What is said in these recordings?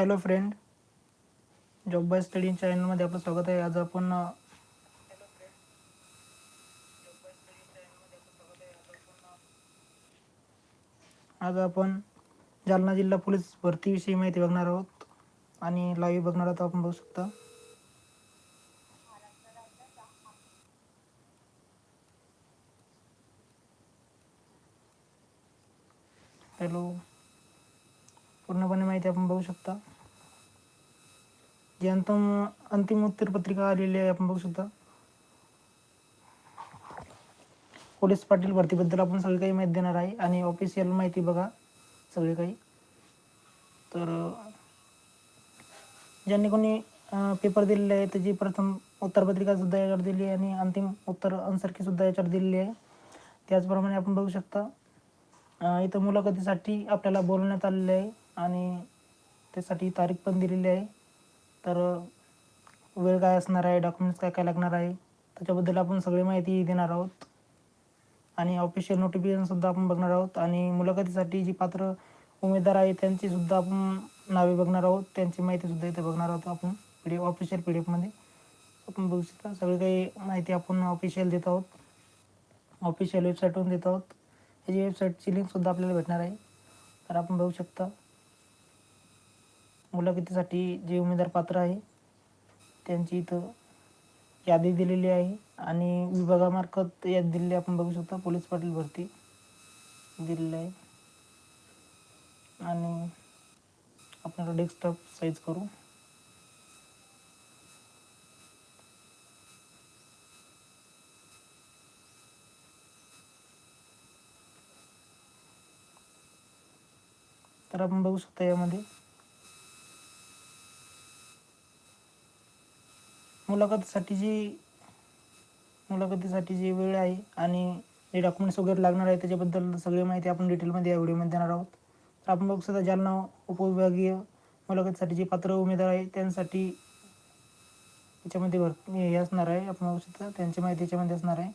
Hello friend job by study चॅनलमध्ये आपलं स्वागत आहे. आज आपण आज आपण जालना जिल्हा पोलीस भरतीविषयी माहिती बघणार आहोत. आणि लाईव्ह बघणार आहोत आपण बघू शकता. हॅलो पूर्णपणे माहिती आपण बघू शकता. जी अंतम अंतिम उत्तरपत्रिका आलेली आहे. आपण बघू शकता. पोलीस पाटील भरतीबद्दल आपण सगळी काही माहिती देणार आहे. आणि ऑफिशियल माहिती बघा सगळी काही. तर ज्यांनी कोणी पेपर दिलेले आहे त्याची प्रथम उत्तरपत्रिका सुद्धा याच्यावर दिली आहे आणि अंतिम उत्तर आन्सर सुद्धा याच्यावर दिलेली आहे. त्याचप्रमाणे आपण बघू शकता इथं मुलाखतीसाठी आपल्याला बोलवण्यात आलेलं आहे आणि त्यासाठी तारीख पण दिलेली आहे. तर वेळ काय असणार आहे? डॉक्युमेंट्स काय काय लागणार आहे? त्याच्याबद्दल आपण सगळी माहिती देणार आहोत. आणि ऑफिशियल नोटिफिकेशनसुद्धा आपण बघणार आहोत. आणि मुलाखतीसाठी जी पात्र उमेदवार आहे त्यांची सुद्धा आपण नावे बघणार आहोत. त्यांची माहितीसुद्धा इथे बघणार आहोत आपण. P D F official P D एफमध्ये आपण बघू शकता. सगळी काही माहिती आपण ऑफिशियल देत आहोत. ऑफिशियल वेबसाईटवरून देत आहोत. याची वेबसाईटची लिंकसुद्धा आपल्याला भेटणार आहे. तर आपण बघू शकता. मुलाखतीसाठी जे उमेदवार पात्र आहे त्यांची इथं यादी दिलेली आहे आणि विभागामार्फत यादी दिलेली आपण बघू शकता पोलीस पाटील भरती दिलेली आहे. आणि आपण डेस्कटॉप साईज करू. तर आपण बघू शकता यामध्ये. मुलाखतीसाठी जी मुलाखतीसाठी जी वेळ आहे आणि जे डॉक्युमेंट्स वगैरे लागणार आहे त्याच्याबद्दल सगळी माहिती आपण डिटेलमध्ये या व्हिडिओमध्ये देणार आहोत. तर आपण बघू शकता जालना उपविभागीय मुलाखतीसाठी जे पात्र उमेदवार आहे त्यांसाठी याच्यामध्ये भर हे असणार आहे. आपण बघू शकता त्यांची माहिती याच्यामध्ये असणार आहे.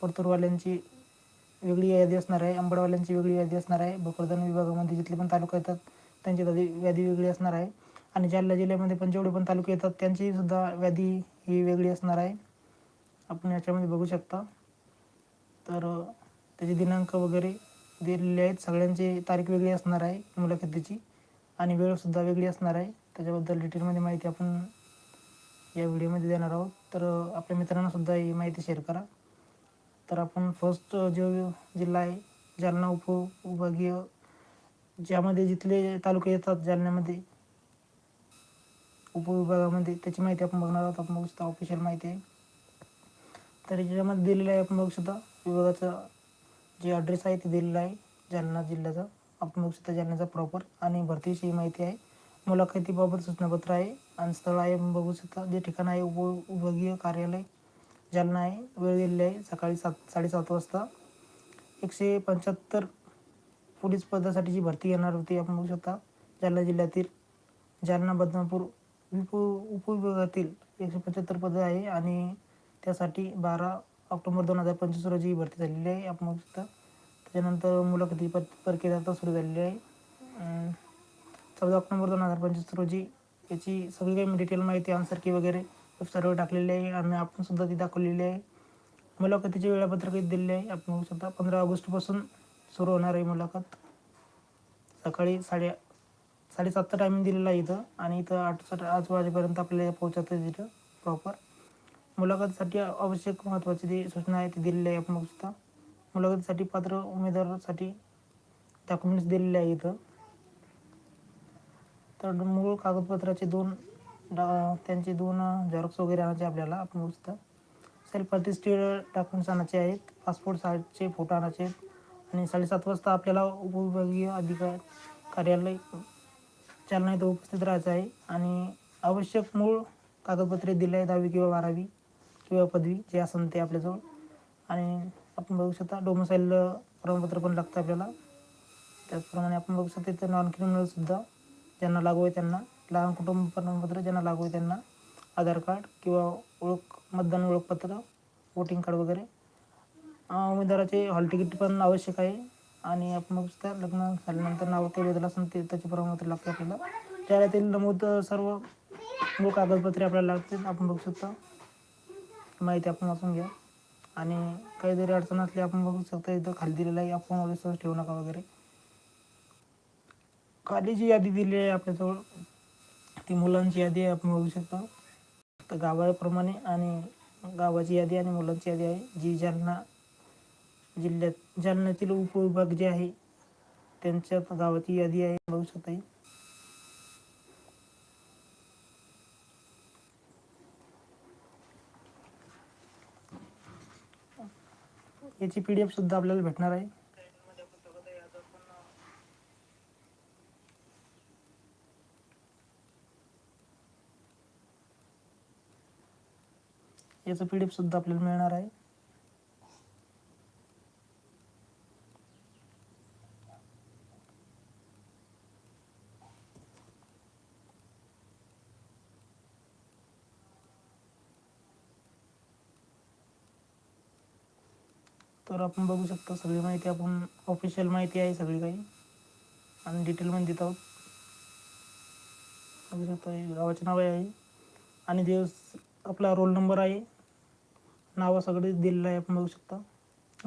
परतूरवाल्यांची वेगळी यादी असणार आहे. अंबडवाल्यांची वेगळी यादी असणार आहे. भोकरदन विभागामध्ये जिथले पण तालुका येतात त्यांची यादी यादी वेगळी असणार आहे. आणि जालना जिल्ह्यामध्ये पण जेवढे पण तालुके येतात त्यांची सुद्धा व्याधी ही वेगळी असणार आहे. आपण याच्यामध्ये बघू शकता. तर त्याचे दिनांक वगैरे दिलेले आहेत. सगळ्यांची तारीख वेगळी असणार आहे मुलाखतीची आणि वेळसुद्धा वेगळी असणार आहे. त्याच्याबद्दल डिटेलमध्ये माहिती आपण या व्हिडिओमध्ये देणार आहोत. तर आपल्या मित्रांनासुद्धा ही माहिती शेअर करा. तर आपण फर्स्ट जो जिल्हा आहे जालना उपविभागीय ज्यामध्ये जिथले तालुके येतात जालन्यामध्ये उपविभागामध्ये त्याची माहिती आपण बघणार आहोत. आपण बघू शकता ऑफिशियल माहिती आहे. तर याच्यामध्ये दिलेलं आहे आपण बघू शकता विभागाचा जे ॲड्रेस आहे ते दिलेलं आहे जालना जिल्ह्याचा. आपण बघू शकता जालन्याचा प्रॉपर आणि भरतीविषयी माहिती आहे. मुलाखतीबाबत सूचनापत्र आहे आणि स्थळ आहे. बघू शकता जे ठिकाण आहे उपविभागीय कार्यालय जालना आहे. वेळ दिलेली आहे सकाळी सात साडेसात वाजता. एकशे पंच्याहत्तर पोलीस पदासाठी जी भरती येणार होती. आपण बघू शकता जालना जिल्ह्यातील जालना बदनापूर उप उपविभागातील एकशे पंच्याहत्तर पदं आहे आणि त्यासाठी बारा ऑक्टोबर दोन हजार पंचवीस रोजी ही भरती झालेली आहे. आपण बघू शकता. त्याच्यानंतर मुलाखती प प्रक्रिया आता सुरू झालेली आहे. चौदा ऑक्टोबर दोन हजार पंचवीस रोजी याची सगळी काही डिटेल माहिती आन्सर की वगैरे वेबसाईटवर टाकलेली आहे. आणि आपण सुद्धा ती दाखवलेली आहे. मुलाखतीचे वेळापत्रक दिलेले आहे. आपण बघू शकता पंधरा ऑगस्टपासून सुरू होणार आहे मुलाखत. सकाळी साडे साडेसातचा टायमिंग दिलेला आहे इथं. आणि इथं आठ साठ आठ वाजेपर्यंत आपल्याला पोहोचतं तिथं प्रॉपर मुलाखतीसाठी आवश्यक महत्त्वाची जी सूचना आहे ती दिलेली आहे आपण बघू शकता. मुलाखतीसाठी पात्र उमेदवारासाठी डॉक्युमेंट्स दिलेले आहे इथं. तर मूळ कागदपत्राचे दोन डा त्यांचे दोन झेरॉक्स वगैरे आणायचे आपल्याला आपण बघू शकता. सेल्फ अटिस्टेड डॉक्युमेंट्स आणायचे आहेत. पासपोर्ट साईजचे फोटो आणायचे आहेत. आणि साडेसात वाजता आपल्याला उपविभागीय अधिकार कार्यालय चालना इथं उपस्थित राहायचं आहे. आणि आवश्यक मूळ कागदपत्रे दिले आहे दहावी किंवा बारावी किंवा पदवी जे असेल ते आपल्याजवळ. आणि आपण बघू शकता डोमसाईल प्रमाणपत्र पण लागतं आपल्याला. त्याचप्रमाणे आपण बघू शकता इथं नॉन क्रिमिनलसुद्धा ज्यांना लागू आहे त्यांना लहान कुटुंब प्रमाणपत्र ज्यांना लागू आहे त्यांना आधार कार्ड किंवा ओळख मतदान ओळखपत्र वोटिंग कार्ड वगैरे. उमेदवाराचे हॉल तिकीट पण आवश्यक आहे. आणि आपण बघू शकता लग्न झाल्यानंतर नाव काही बदल असेल ते त्याचे प्रमाणपत्र लागते आपल्याला. त्याला ते नमूद सर्व मूळ कागदपत्रे आपल्याला लागतील. आपण बघू शकता. माहिती आपण वाचून घ्या. आणि काही जरी अडचण असली आपण बघू शकता इथं खाली दिलेलं आहे. आपण सहज ठेवू नका वगैरे. खाली जी यादी दिली आहे आपल्याजवळ ती मुलांची यादी आहे आपण बघू शकता. तर गावाप्रमाणे आणि गावाची यादी आणि मुलांची यादी आहे. जी ज्यांना जिल्ह्यात. जालन्यातील उपविभाग जे आहे त्यांच्या गावाची यादी आहे. बघू शकता ही. याची पी डी एफ सुद्धा आपल्याला भेटणार आहे. याचं पी डी एफ सुद्धा आपल्याला मिळणार आहे. तर आपण बघू शकतो सगळी माहिती आपण ऑफिशियल माहिती आहे सगळी काही. आणि डिटेलमध्ये देत आहोत. बघू शकतो गावाचे नाव आहे. आणि दिवस आपला रोल नंबर आहे नावं सगळे दिलेलं आहे आपण बघू शकता.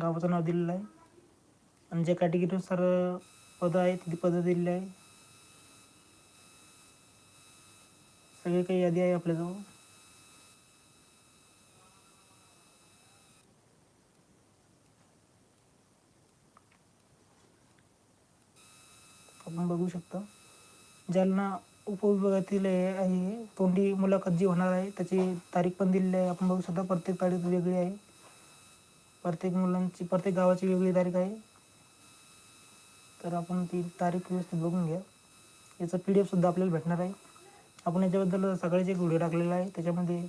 गावाचं नाव दिलेलं आहे. आणि ज्या कॅटेगरीनुसार पदं आहेत ती पदं दिलेली आहे. सगळी काही यादी आहे आपल्याजवळ. आपण बघू शकता. जालना उपविभागातील हे आहे तोंडी मुलाखत जी होणार आहे त्याची तारीख पण दिलेली आहे. आपण बघू शकता प्रत्येक तारीख वेगळी आहे. प्रत्येक मुलांची प्रत्येक गावाची वेगळी तारीख आहे. तर आपण ती तारीख व्यवस्थित बघून घ्या. याचा पी डी एफसुद्धा आपल्याला भेटणार आहे. आपण याच्याबद्दल सकाळीच एक व्हिडिओ टाकलेला आहे. त्याच्यामध्ये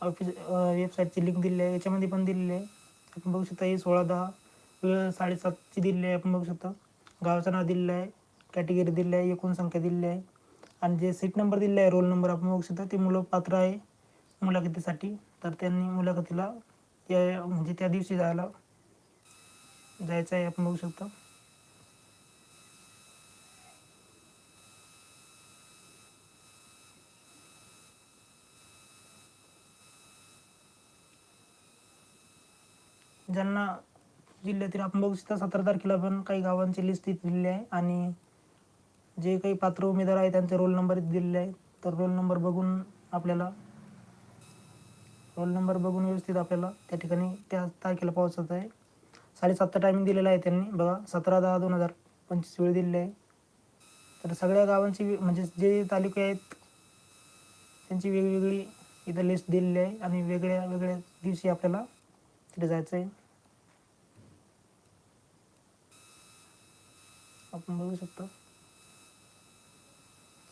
ऑफिस वेबसाईटची लिंक दिलेली आहे. याच्यामध्ये पण दिलेली आहे. आपण बघू शकता हे सोळा दहा वेळ साडेसातची दिलेली आहे. आपण बघू शकता गावाचं नाव दिलेलं आहे. कॅटेगरी दिलेली आहे एकूण संख्या दिलेली आहे. आणि जे सीट नंबर दिले आहे रोल नंबर आपण बघू शकता ते मुलं पात्र आहे मुलाखतीसाठी. तर त्यांनी मुलाखतीला त्या म्हणजे त्या दिवशी जायला जायचं आहे आपण बघू शकतो. ज्यांना जिल्ह्यातील आपण बघू शकता सतरा तारखेला पण काही गावांची लिस्ट दिलेली आहे. आणि जे काही पात्र उमेदवार आहे त्यांचे रोल नंबर दिलेले आहे तर रोल नंबर बघून आपल्याला रोल नंबर बघून व्यवस्थित आपल्याला त्या ठिकाणी त्या तारखेला पोहोचायचं आहे. साडेसातचा टायमिंग दिलेला आहे त्यांनी. बघा सतरा दहा दोन हजार पंचवीस वेळ दिलेली आहे. तर सगळ्या गावांची म्हणजे जे तालुके आहेत त्यांची वेगवेगळी इथं लिस्ट दिलेली आहे आणि वेगळ्या वेगळ्या दिवशी आपल्याला तिथे जायचं आहे. आपण बघू शकतो.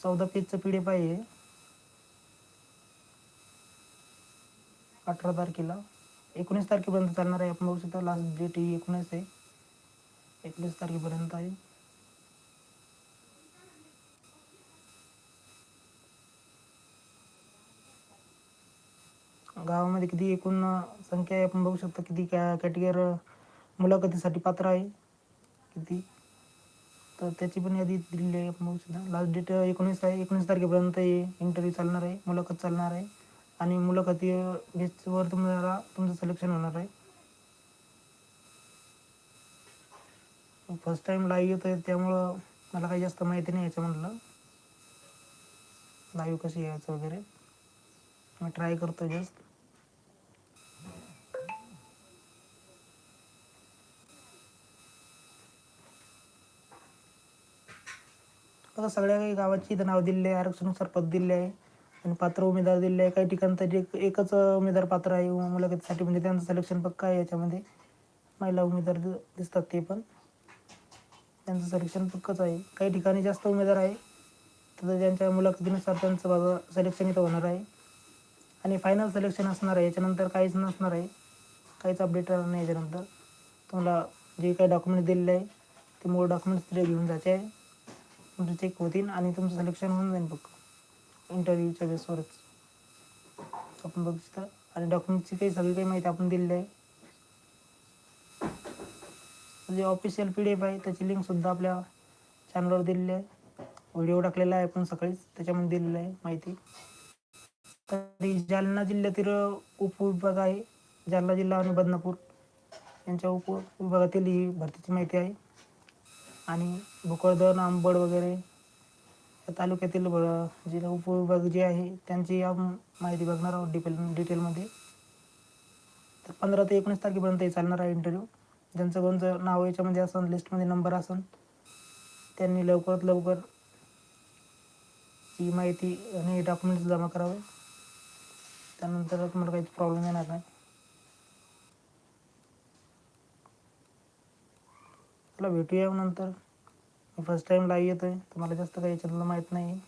चौदा पेजचं पी डी एफ आहे अठरा तारखेला. एकोणीस तारखेपर्यंत चालणार आहे. आपण बघू शकता लास्ट डेट ही एकोणीस आहे. एकवीस तारखेपर्यंत आहे. गावामध्ये किती एकूण संख्या आहे आपण बघू शकता. किती कॅ कॅटेगरी मुलाखतीसाठी पात्र आहे. किती? तर त्याची पण यादी दिलेली आहे. आपण बघू शकता लास्ट डेट एकोणीस आहे एकोणीस तारखेपर्यंत हे इंटरव्ह्यू चालणार आहे मुलाखत चालणार आहे. आणि मुलाखती बेसवर तुम्हाला तुमचं सिलेक्शन होणार आहे. फर्स्ट टाइम लाईव्ह येत आहे त्यामुळं मला काही जास्त माहिती नाही याच्यामधलं लाईव्ह कशी यायचं वगैरे. मी ट्राय करतो जस्ट आता सगळ्या काही गावाची इथं नाव दिले आहे. आरक्षणानुसार पद दिले आहे. आणि पात्र उमेदवार दिले आहे. काही ठिकाण तर जे एकच उमेदवार पात्र आहे. मुलाखतीसाठी म्हणजे त्यांचं सिलेक्शन पक्का आहे याच्यामध्ये. महिला उमेदवार दिसतात ते पण. त्यांचं सिलेक्शन पक्कच आहे. काही ठिकाणी जास्त उमेदवार आहे. तर त्यांच्या मुलाखतीनुसार त्यांचं बाबा सिलेक्शन इथं होणार आहे. आणि फायनल सिलेक्शन असणार आहे. याच्यानंतर काहीच नसणार आहे. काहीच अपडेट राहणार नाही याच्यानंतर. तुम्हाला जे काही डॉक्युमेंट दिलेलं आहे ते मूळ डॉक्युमेंट्स तिथे घेऊन जायचे आहे. तुमचे चेक होतील आणि तुमचं सिलेक्शन होऊन जाईल बघ. इंटरव्ह्यूच्या बेसवरच आपण बघू शकता आणि डॉक्युमेंटची काही सगळी काही माहिती आपण दिलेली आहे. जे ऑफिशियल पी डी एफ आहे. त्याची लिंकसुद्धा आपल्या चॅनलवर दिलेली आहे. व्हिडिओ टाकलेला आहे आपण सकाळीच. त्याच्यामध्ये दिलेलं आहे माहिती. तरी जालना जिल्ह्यातील उपविभाग आहे. जालना जिल्हा आणि बदनापूर. यांच्या उपविभागातील ही भरतीची माहिती आहे. आणि भोकरदन आंबड वगैरे या तालुक्यातील जिल्हा जे उपविभाग जे आहे त्यांची आपण माहिती बघणार आहोत डिटेल डिटेलमध्ये तर पंधरा ते एकोणीस तारखेपर्यंत हे चालणार आहे इंटरव्ह्यू ज्यांचं कोणतं नाव याच्यामध्ये असं लिस्टमध्ये नंबर असेल त्यांनी लवकरात लवकर ही माहिती आणि डॉक्युमेंट्स जमा करावे. त्यानंतर तुम्हाला काहीच प्रॉब्लेम येणार नाही. चला भेटूया नंतर. मी फर्स्ट टाइम लाईव्ह येतो आहे तर मला जास्त काही याच्यातलं माहीत नाही.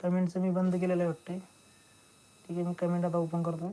कमेंटचं मी बंद केलेलं आहे वाटते ठीक आहे मी कमेंट आता ओपन करतो.